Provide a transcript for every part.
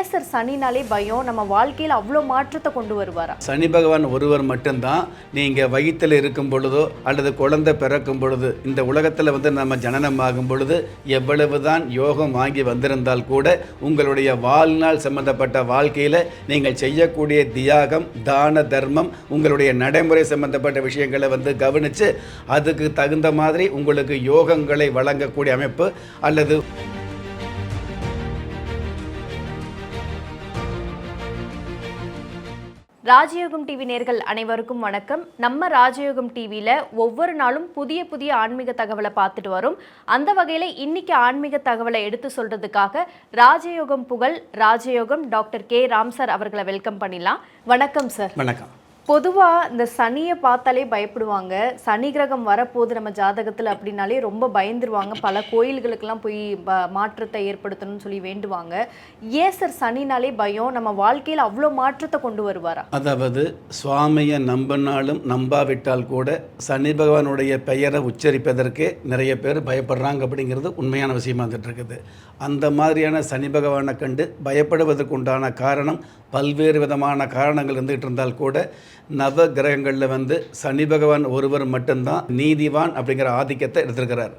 ஏன் சார் சனினாலே பயம். நம்ம வாழ்க்கையில் அவ்வளோ மாற்றத்தை கொண்டு வருவாரா? சனி பகவான் ஒருவர் மட்டும்தான் நீங்கள் வயிற்றில் இருக்கும் பொழுதோ அல்லது குழந்தை பிறக்கும் பொழுது இந்த உலகத்தில் வந்து நம்ம ஜனனம் ஆகும் பொழுது எவ்வளவு தான் யோகம் வாங்கி வந்திருந்தால் கூட உங்களுடைய வாழ்நாள் சம்பந்தப்பட்ட வாழ்க்கையில் நீங்கள் செய்யக்கூடிய தியாகம் தான தர்மம் உங்களுடைய நடைமுறை சம்பந்தப்பட்ட விஷயங்களை வந்து கவனித்து அதுக்கு தகுந்த மாதிரி உங்களுக்கு யோகங்களை வழங்கக்கூடிய அமைப்பு அல்லது ராஜயோகம் டிவி நேர்கள் அனைவருக்கும் வணக்கம். நம்ம ராஜயோகம் டிவியில் ஒவ்வொரு நாளும் புதிய புதிய ஆன்மீக தகவலை பார்த்துட்டு வரும். அந்த வகையில் இன்னைக்கு ஆன்மீக தகவலை எடுத்து சொல்றதுக்காக ராஜயோகம் புகழ் ராஜயோகம் டாக்டர் கே. ராம் சார் அவர்களை வெல்கம் பண்ணிடலாம். வணக்கம் சார். வணக்கம். பொதுவாக இந்த சனியை பார்த்தாலே பயப்படுவாங்க. சனி கிரகம் வரப்போகுது நம்ம ஜாதகத்தில் அப்படின்னாலே ரொம்ப பயந்துருவாங்க. பல கோயில்களுக்கெல்லாம் போய் ப- மாற்றத்தை ஏற்படுத்தணும்னு சொல்லி வேண்டுவாங்க. ஏன் சார் சனினாலே பயம்? நம்ம வாழ்க்கையில் அவ்வளோ மாற்றத்தை கொண்டு வருவாரா? அதாவது சுவாமியை நம்பினாலும் நம்பாவிட்டால் கூட சனி பகவானுடைய பெயரை உச்சரிப்பதற்கே நிறைய பேர் பயப்படுறாங்க அப்படிங்கிறது உண்மையான விஷயமா வந்துட்டு இருக்குது. அந்த மாதிரியான சனி பகவானை கண்டு பயப்படுவதற்கு உண்டான காரணம் பல்வேறு விதமான காரணங்கள் இருந்துகிட்டு இருந்தால் கூட நவ கிரகங்களில் வந்து சனி பகவான் ஒருவர் மட்டும்தான் நீதிவான் அப்படிங்கிற ஆதிக்கத்தை எடுத்திருக்கிறார்.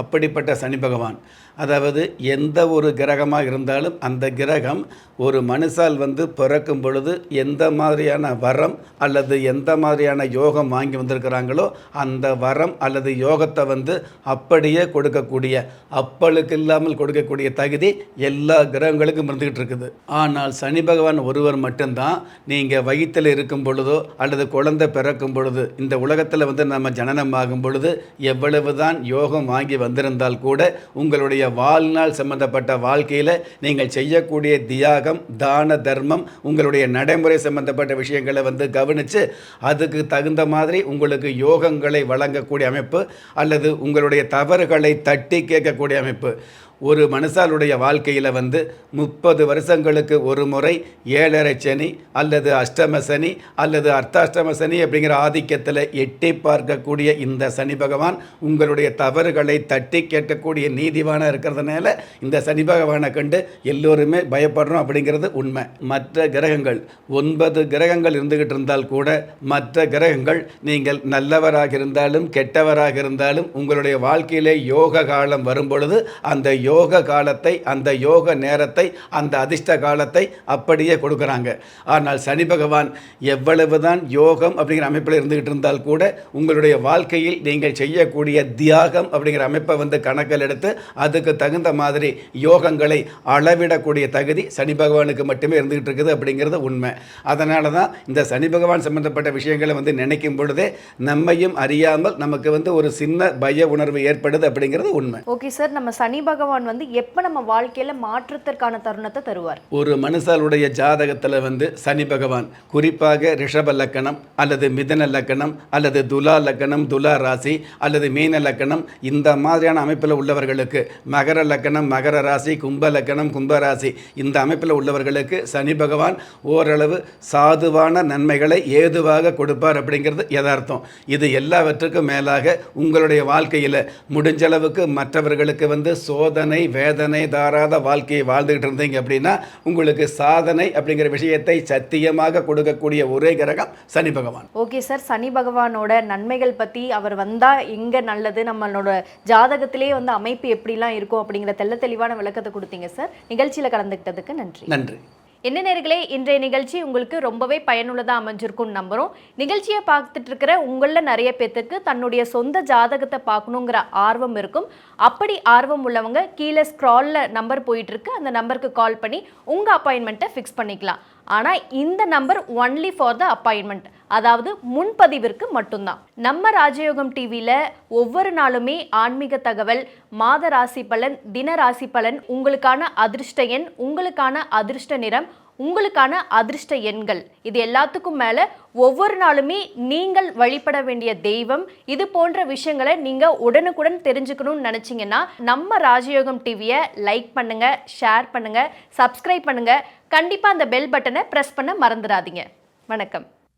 அப்படிப்பட்ட சனி பகவான். அதாவது எந்த ஒரு கிரகமாக இருந்தாலும் அந்த கிரகம் ஒரு மனுஷால் வந்து பிறக்கும் பொழுது எந்த மாதிரியான வரம் அல்லது எந்த மாதிரியான யோகம் வாங்கி வந்திருக்கிறாங்களோ அந்த வரம் அல்லது யோகத்தை வந்து அப்படியே கொடுக்கக்கூடிய அப்பளுக்கு இல்லாமல் கொடுக்கக்கூடிய தகுதி எல்லா கிரகங்களுக்கும் இருந்துகிட்டு இருக்குது. ஆனால் சனி பகவான் ஒருவர் மட்டும்தான் நீங்கள் வயிற்றில் இருக்கும் பொழுதோ அல்லது குழந்தை பிறக்கும் பொழுது இந்த உலகத்தில் வந்து நம்ம ஜனனம் ஆகும் பொழுது எவ்வளவு தான் யோகம் வாங்கி வந்திருந்தால் கூட உங்களுடைய வாழ்நாள் சம்பந்தப்பட்ட வாழ்க்கையில் நீங்கள் செய்யக்கூடிய தியாகம் தான தர்மம் உங்களுடைய நடைமுறை சம்பந்தப்பட்ட விஷயங்களை வந்து கவனித்து அதுக்கு தகுந்த மாதிரி உங்களுக்கு யோகங்களை வழங்கக்கூடிய அமைப்பு அல்லது உங்களுடைய தவறுகளை தட்டி கேட்கக்கூடிய அமைப்பு. ஒரு மனுஷாலுடைய வாழ்க்கையில் வந்து முப்பது வருஷங்களுக்கு ஒரு முறை ஏழரை சனி அல்லது அஷ்டம சனி அல்லது அர்த்தாஷ்டம சனி அப்படிங்கிற ஆதிக்கத்தில் எட்டி பார்க்கக்கூடிய இந்த சனி பகவான் உங்களுடைய தவறுகளை தட்டி கேட்கக்கூடிய நீதிவான இருக்கிறதுனால இந்த சனி பகவானை கண்டு எல்லோருமே பயப்படுறோம் அப்படிங்கிறது உண்மை. மற்ற கிரகங்கள் ஒன்பது கிரகங்கள் இருந்துகிட்டு இருந்தால் கூட மற்ற கிரகங்கள் நீங்கள் நல்லவராக இருந்தாலும் கெட்டவராக இருந்தாலும் உங்களுடைய வாழ்க்கையிலே யோக காலம் வரும் பொழுது அந்த யோக காலத்தை அந்த யோக நேரத்தை அந்த அதிர்ஷ்ட காலத்தை அப்படியே கொடுக்குறாங்க. ஆனால் சனி பகவான் எவ்வளவு தான் யோகம் அப்படிங்கிற அமைப்பில் இருந்துகிட்டு இருந்தால் கூட உங்களுடைய வாழ்க்கையில் நீங்கள் செய்யக்கூடிய தியாகம் அப்படிங்கிற அமைப்பை வந்து கணக்கில் எடுத்து அதுக்கு தகுந்த மாதிரி யோகங்களை அளவிடக்கூடிய தகுதி சனி பகவானுக்கு மட்டுமே இருந்துகிட்டு இருக்குது அப்படிங்கிறது உண்மை. அதனால தான் இந்த சனி பகவான் சம்பந்தப்பட்ட விஷயங்களை வந்து நினைக்கும் பொழுதே நம்மையும் அறியாமல் நமக்கு வந்து ஒரு சின்ன பய உணர்வு ஏற்படுது அப்படிங்கிறது உண்மை. ஓகே சார் நம்ம சனி பகவான் வந்து எப்போ நம்ம வாழ்க்கையில் மாற்றத்திற்கான தருணத்தை தருவார்? ஒரு மனுஷாலுடைய ஜாதகத்தில் வந்து சனி பகவான் குறிப்பாக ரிஷப லக்கணம் அல்லது மிதன லக்கணம் அல்லது துலா லக்கணம் துலா ராசி அல்லது மீன லக்கணம் இந்த மாதிரியான அமைப்பில் உள்ளவர்களுக்கு மகர லக்கணம் மகர ராசி கும்ப லக்கணம் கும்ப ராசி இந்த அமைப்பில் உள்ளவர்களுக்கு சனி பகவான் ஓரளவு சாதுவான நன்மைகளை ஏதுவாக கொடுப்பார் அப்படிங்கிறது யதார்த்தம். இது எல்லாவற்றுக்கும் மேலாக உங்களுடைய வாழ்க்கையில் முடிஞ்சளவுக்கு மற்றவர்களுக்கு வந்து சோதனை வேதனை தாராத வாழ்க்கையை வாழ்ந்துகிட்டு இருந்தீங்க அப்படின்னா உங்களுக்கு சாதனை அப்படிங்கிற விஷயத்தை சத்தியமாக கொடுக்கக்கூடிய ஒரே கிரகம் சனி பகவான். ஓகே சார் சனி பகவானோட நன்மைகள் பற்றி அவர் வந்தால் எங்கே நல்லது? நம்மளோட ஜாதகத்திலே வந்து அமைப்பு எப்படிலாம் இருக்கும் அப்படிங்கிற தெள்ள தெளிவான விளக்கத்தை கொடுத்தீங்க சார். நிகழ்ச்சியில் கலந்துக்கிட்டதுக்கு நன்றி. நன்றி. என்ன நேர்களே இன்றைய நிகழ்ச்சி உங்களுக்கு ரொம்பவே பயனுள்ளதாக அமைஞ்சிருக்கும்னு நம்புகிறோம் நிகழ்ச்சியை பார்த்துட்டு இருக்கிற உங்களில் நிறைய பேர்த்துக்கு தன்னுடைய சொந்த ஜாதகத்தை பார்க்கணுங்கிற ஆர்வம் இருக்கும். அப்படி ஆர்வம் உள்ளவங்க கீழே ஸ்க்ராலில் நம்பர் போயிட்டுருக்கு. அந்த நம்பருக்கு கால் பண்ணி உங்கள் அப்பாயின்மெண்ட்டை ஃபிக்ஸ் பண்ணிக்கலாம். ஆனால் இந்த number only for the appointment அதாவது முன்பதிவிற்கு மட்டும்தான். நம்ம ராஜயோகம் டிவியில் ஒவ்வொரு நாளுமே ஆன்மீக தகவல் மாத ராசி பலன் தின ராசி பலன் உங்களுக்கான அதிர்ஷ்ட எண் உங்களுக்கான அதிர்ஷ்ட நிறம் உங்களுக்கான அதிர்ஷ்ட எண்கள். இது எல்லாத்துக்கும் மேலே ஒவ்வொரு நாளுமே நீங்கள் வழிபட வேண்டிய தெய்வம். இது போன்ற விஷயங்களை நீங்கள் உடனுக்குடன் தெரிஞ்சுக்கணும்னு நினச்சிங்கன்னா நம்ம ராஜயோகம் டிவியை லைக் பண்ணுங்க ஷேர் பண்ணுங்க சப்ஸ்கிரைப் பண்ணுங்க. கண்டிப்பாக அந்த பெல் பட்டனை ப்ரெஸ் பண்ண மறந்துடாதீங்க. வணக்கம்.